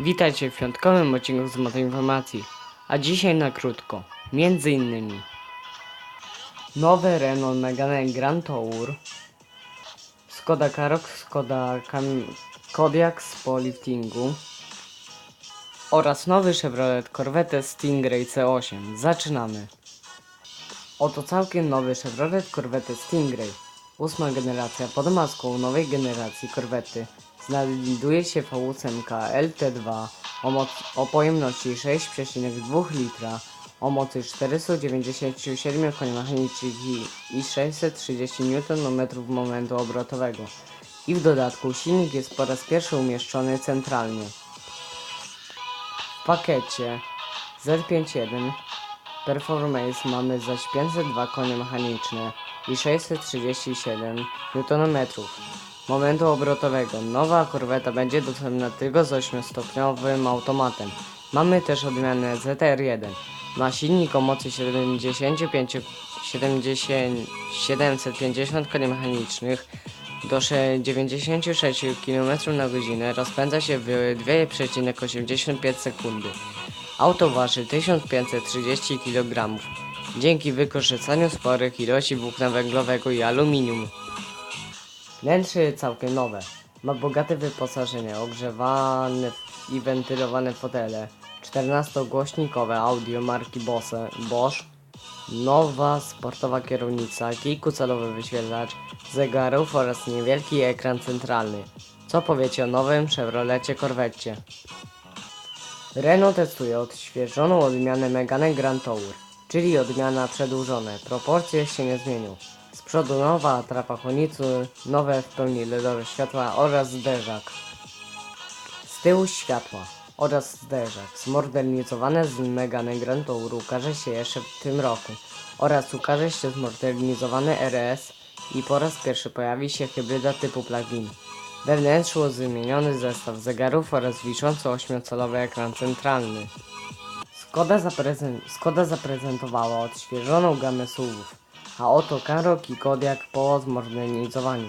Witajcie w piątkowym odcinku z Moto Informacji, a dzisiaj na krótko, między innymi nowy Renault Megane Grand Tour, Skoda Karoq, Skoda Kodiaq z liftingu oraz nowy Chevrolet Corvette Stingray C8. Zaczynamy! Oto całkiem nowy Chevrolet Corvette Stingray. Ósma generacja pod maską nowej generacji Corvette znajduje się V8 LT2 o, moc, o pojemności 6,2 litra, o mocy 497 koni mechanicznych i 630 Nm momentu obrotowego. I w dodatku silnik jest po raz pierwszy umieszczony centralnie. W pakiecie Z51 Performance mamy zaś 502 konie mechaniczne i 637 Nm momentu obrotowego. Nowa korweta będzie dostępna tylko z 8-stopniowym automatem. Mamy też odmianę ZR1. Ma silnik o mocy 75, 70, 750 koni mechanicznych do sze- 96 km na godzinę rozpędza się w 2,85 sekundy. Auto waży 1530 kg dzięki wykorzystaniu sporych ilości włókna węglowego i aluminium. Wnętrze całkiem nowe. Ma bogate wyposażenie, ogrzewane i wentylowane fotele, 14-głośnikowe audio marki Bose, Bosch, nowa sportowa kierownica, kilkucalowy wyświetlacz zegarów oraz niewielki ekran centralny. Co powiecie o nowym Chevrolecie Corvette? Renault testuje odświeżoną odmianę Megane Grand Tour, czyli odmiana przedłużone. Proporcje się nie zmienią. Z przodu nowa atrapa chłodnicy, nowe w pełni LEDowe światła oraz zderzak. Z tyłu światła oraz zderzak zmodernizowane z Megane Grand Tour ukaże się jeszcze w tym roku oraz ukaże się zmodernizowany RS i po raz pierwszy pojawi się hybryda typu plug-in. We wnętrzu zmieniony zestaw zegarów oraz wiszący 8-calowy ekran centralny. Skoda, zaprezen- Skoda zaprezentowała odświeżoną gamę SUVów, a oto Karoq i Kodiaq po zmodernizowaniu.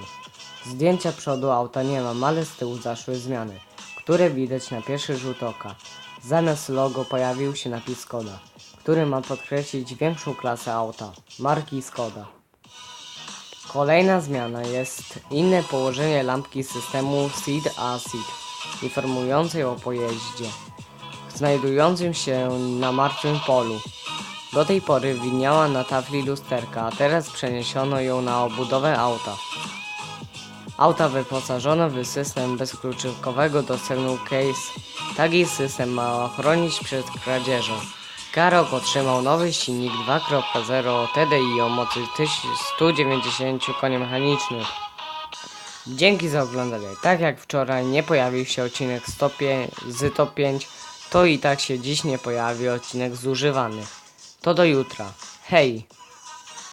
Zdjęcia przodu auta nie ma, ale z tyłu zaszły zmiany, które widać na pierwszy rzut oka. Zamiast logo pojawił się napis Skoda, który ma podkreślić większą klasę auta, marki Skoda. Kolejna zmiana jest inne położenie lampki systemu SID-ACID, informującej o pojeździe, znajdującym się na martwym polu. Do tej pory widniała na tafli lusterka, a teraz przeniesiono ją na obudowę auta. Auta wyposażono w system bezkluczykowego dostępu case. Taki system ma chronić przed kradzieżą. Karoq otrzymał nowy silnik 2.0 TDI o mocy 190 koni mechanicznych. Dzięki za oglądanie. Tak jak wczoraj nie pojawił się odcinek 105 z top 5, to i tak się dziś nie pojawi odcinek zużywany. To do jutra. Hej!